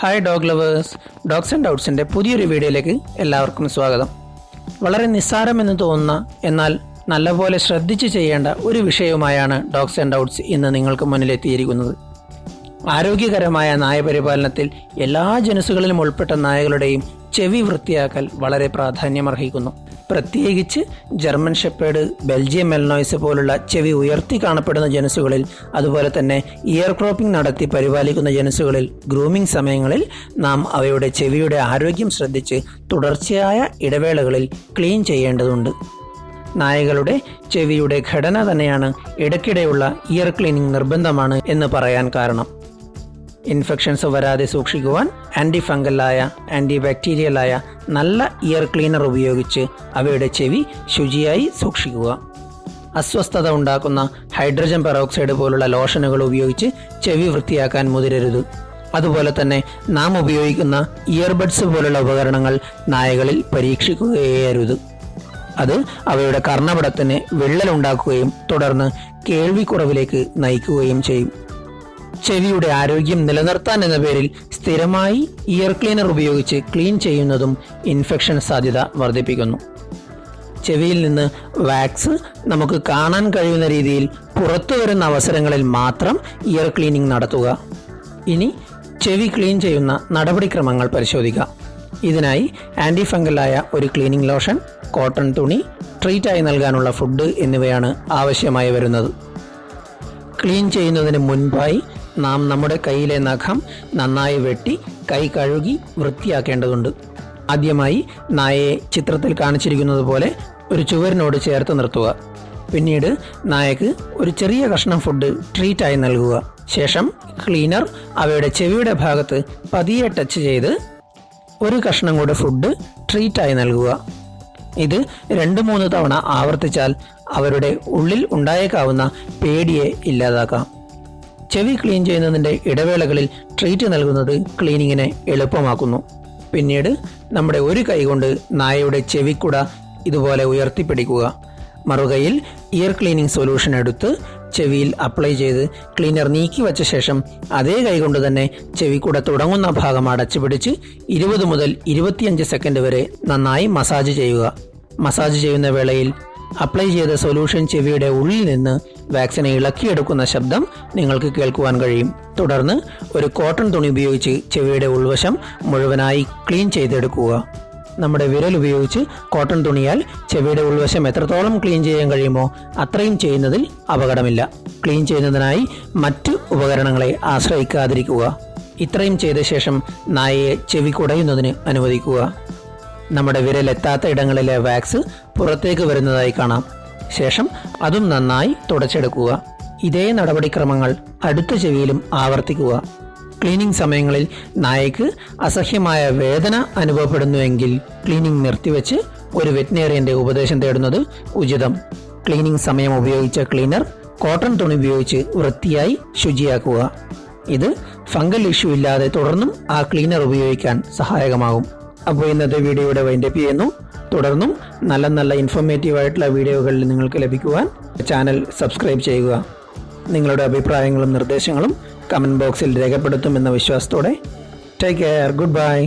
Hi dog lovers dogs and ഡൗട്ട്സിന്റെ പുതിയൊരു വീഡിയോയിലേക്ക് എല്ലാവർക്കും സ്വാഗതം. വളരെ നിസ്സാരമെന്ന് തോന്നുന്ന എന്നാൽ നല്ലപോലെ ശ്രദ്ധിച്ച് ചെയ്യേണ്ട ഒരു വിഷയവുമായാണ് ഡോഗ്സ് ആൻഡ് ഡൗട്ട്സ് ഇന്ന് നിങ്ങൾക്ക് മുന്നിലെത്തിയിരിക്കുന്നത്. ആരോഗ്യകരമായ നായപരിപാലനത്തിൽ എല്ലാ ജനുസുകളിലും ഉൾപ്പെട്ട നായകളുടെയും ചെവി വൃത്തിയാക്കൽ വളരെ പ്രാധാന്യമർഹിക്കുന്നു. പ്രത്യേകിച്ച് ജർമ്മൻ ഷെപ്പേഡ് ബെൽജിയം മെൽനോയ്സ് പോലുള്ള ചെവി ഉയർത്തി കാണപ്പെടുന്ന ജനുസുകളിൽ അതുപോലെ തന്നെ ഇയർ ക്രോപ്പിംഗ് നടത്തി പരിപാലിക്കുന്ന ജനുസുകളിൽ ഗ്രൂമിംഗ് സമയങ്ങളിൽ നാം അവയുടെ ചെവിയുടെ ആരോഗ്യം ശ്രദ്ധിച്ച് തുടർച്ചയായ ഇടവേളകളിൽ ക്ലീൻ ചെയ്യേണ്ടതുണ്ട്. നായകളുടെ ചെവിയുടെ ഘടന തന്നെയാണ് ഇടയ്ക്കിടെയുള്ള ഇയർ ക്ലീനിംഗ് നിർബന്ധമാണ് എന്ന് പറയാൻ കാരണം. ഇൻഫെക്ഷൻസ് വരാതെ സൂക്ഷിക്കുവാൻ ആന്റി ഫംഗലായ ആന്റി ബാക്ടീരിയലായ നല്ല ഇയർ ക്ലീനർ ഉപയോഗിച്ച് അവയുടെ ചെവി ശുചിയായി സൂക്ഷിക്കുക. അസ്വസ്ഥത ഉണ്ടാക്കുന്ന ഹൈഡ്രജൻ പെറോക്സൈഡ് പോലുള്ള ലോഷനുകൾ ഉപയോഗിച്ച് ചെവി വൃത്തിയാക്കാൻ മുതിരരുത്. അതുപോലെ തന്നെ നാം ഉപയോഗിക്കുന്ന ഇയർബഡ്സ് പോലുള്ള ഉപകരണങ്ങൾ നായകളിൽ പരീക്ഷിക്കുകയരുത് അത് അവയുടെ കർണപടത്തിന് വിള്ളലുണ്ടാക്കുകയും തുടർന്ന് കേൾവിക്കുറവിലേക്ക് നയിക്കുകയും ചെയ്യും. ചെവിയുടെ ആരോഗ്യം നിലനിർത്താൻ എന്ന പേരിൽ സ്ഥിരമായി ഇയർ ക്ലീനർ ഉപയോഗിച്ച് ക്ലീൻ ചെയ്യുന്നതും ഇൻഫെക്ഷൻ സാധ്യത വർദ്ധിപ്പിക്കുന്നു. ചെവിയിൽ നിന്ന് വാക്സ് നമുക്ക് കാണാൻ കഴിയുന്ന രീതിയിൽ പുറത്തു വരുന്ന അവസരങ്ങളിൽ മാത്രം ഇയർ ക്ലീനിങ് നടത്തുക. ഇനി ചെവി ക്ലീൻ ചെയ്യുന്ന നടപടിക്രമങ്ങൾ പരിശോധിക്കാം ഇതിനായി ആന്റി ഫംഗലായ ഒരു ക്ലീനിങ് ലോഷൻ കോട്ടൺ തുണി ട്രീറ്റായി നൽകാനുള്ള ഫുഡ് എന്നിവയാണ് ആവശ്യമായി വരുന്നത്. ക്ലീൻ ചെയ്യുന്നതിന് മുൻപായി നാം നമ്മുടെ കയ്യിലെ നഖം നന്നായി വെട്ടി കൈ കഴുകി വൃത്തിയാക്കേണ്ടതുണ്ട്. ആദ്യമായി നായയെ ചിത്രത്തിൽ കാണിച്ചിരിക്കുന്നത് പോലെ ഒരു ചുവരിനോട് ചേർത്ത് നിർത്തുക. പിന്നീട് നായക്ക് ഒരു ചെറിയ കഷ്ണം ഫുഡ് ട്രീറ്റായി നൽകുക. ശേഷം ക്ലീനർ അവയുടെ ചെവിയുടെ ഭാഗത്ത് പതിയെ ടച്ച് ചെയ്ത് ഒരു കഷ്ണം കൂടെ ഫുഡ് ട്രീറ്റായി നൽകുക. ഇത് രണ്ട് മൂന്ന് തവണ ആവർത്തിച്ചാൽ അവരുടെ ഉള്ളിൽ ഉണ്ടായേക്കാവുന്ന പേടിയെ ഇല്ലാതാക്കാം. ചെവി ക്ലീൻ ചെയ്യുന്നതിന്റെ ഇടവേളകളിൽ ട്രീറ്റ് നൽകുന്നത് ക്ലീനിങ്ങിനെ എളുപ്പമാക്കുന്നു. പിന്നീട് നമ്മുടെ ഒരു കൈ കൊണ്ട് നായയുടെ ചെവിക്കുട ഇതുപോലെ ഉയർത്തിപ്പിടിക്കുക. മറുകയിൽ ഇയർ ക്ലീനിങ് സൊല്യൂഷൻ എടുത്ത് ചെവിയിൽ അപ്ലൈ ചെയ്ത് ക്ലീനർ നീക്കി വച്ച ശേഷം അതേ കൈകൊണ്ട് തന്നെ ചെവിക്കുട തുടങ്ങുന്ന ഭാഗം അടച്ചു പിടിച്ച് ഇരുപത് മുതൽ ഇരുപത്തിയഞ്ച് സെക്കൻഡ് വരെ നന്നായി മസാജ് ചെയ്യുക. മസാജ് ചെയ്യുന്ന വേളയിൽ അപ്ലൈ ചെയ്ത സൊല്യൂഷൻ ചെവിയുടെ ഉള്ളിൽ നിന്ന് വാക്സിനെ ഇളക്കിയെടുക്കുന്ന ശബ്ദം നിങ്ങൾക്ക് കേൾക്കുവാൻ കഴിയും. തുടർന്ന് ഒരു കോട്ടൺ തുണി ഉപയോഗിച്ച് ചെവിയുടെ ഉൾവശം മുഴുവനായി ക്ലീൻ ചെയ്തെടുക്കുക. നമ്മുടെ വിരൽ ഉപയോഗിച്ച് കോട്ടൺ തുണിയാൽ ചെവിയുടെ ഉൾവശം എത്രത്തോളം ക്ലീൻ ചെയ്യാൻ കഴിയുമോ അത്രയും ചെയ്യുന്നതിൽ അപകടമില്ല. ക്ലീൻ ചെയ്യുന്നതിനായി മറ്റ് ഉപകരണങ്ങളെ ആശ്രയിക്കാതിരിക്കുക. ഇത്രയും ചെയ്ത ശേഷം നായയെ ചെവി കുടയുന്നതിന് അനുവദിക്കുക. നമ്മുടെ വിരൽ എത്താത്ത ഇടങ്ങളിലെ വാക്സ് പുറത്തേക്ക് വരുന്നതായി കാണാം. ശേഷം അതും നന്നായി തുടച്ചെടുക്കുക. ഇതേ നടപടിക്രമങ്ങൾ അടുത്ത ചെവിയിലും ആവർത്തിക്കുക. ക്ലീനിംഗ് സമയങ്ങളിൽ നായയ്ക്ക് അസഹ്യമായ വേദന അനുഭവപ്പെടുന്നുവെങ്കിൽ ക്ലീനിംഗ് നിർത്തിവെച്ച് ഒരു വെറ്റിനേറിയന്റെ ഉപദേശം തേടുന്നത് ഉചിതം. ക്ലീനിംഗ് സമയം ഉപയോഗിച്ച ക്ലീനർ കോട്ടൺ തുണി ഉപയോഗിച്ച് വൃത്തിയായി ശുചിയാക്കുക. ഇത് ഫംഗൽ ഇഷ്യൂ ഇല്ലാതെ തുടർന്നും ആ ക്ലീനർ ഉപയോഗിക്കാൻ സഹായകമാകും. അപ്പോൾ ഇന്നത്തെ വീഡിയോയുടെ വൈൻഡപ്പ് ചെയ്യുന്നു. തുടർന്നും നല്ല നല്ല ഇൻഫോർമേറ്റീവ് ആയിട്ടുള്ള വീഡിയോകളിൽ നിങ്ങൾക്ക് ലഭിക്കുവാൻ ചാനൽ സബ്സ്ക്രൈബ് ചെയ്യുക. നിങ്ങളുടെ അഭിപ്രായങ്ങളും നിർദ്ദേശങ്ങളും കമന്റ് ബോക്സിൽ രേഖപ്പെടുത്തുമെന്ന വിശ്വാസത്തോടെ. Take care good bye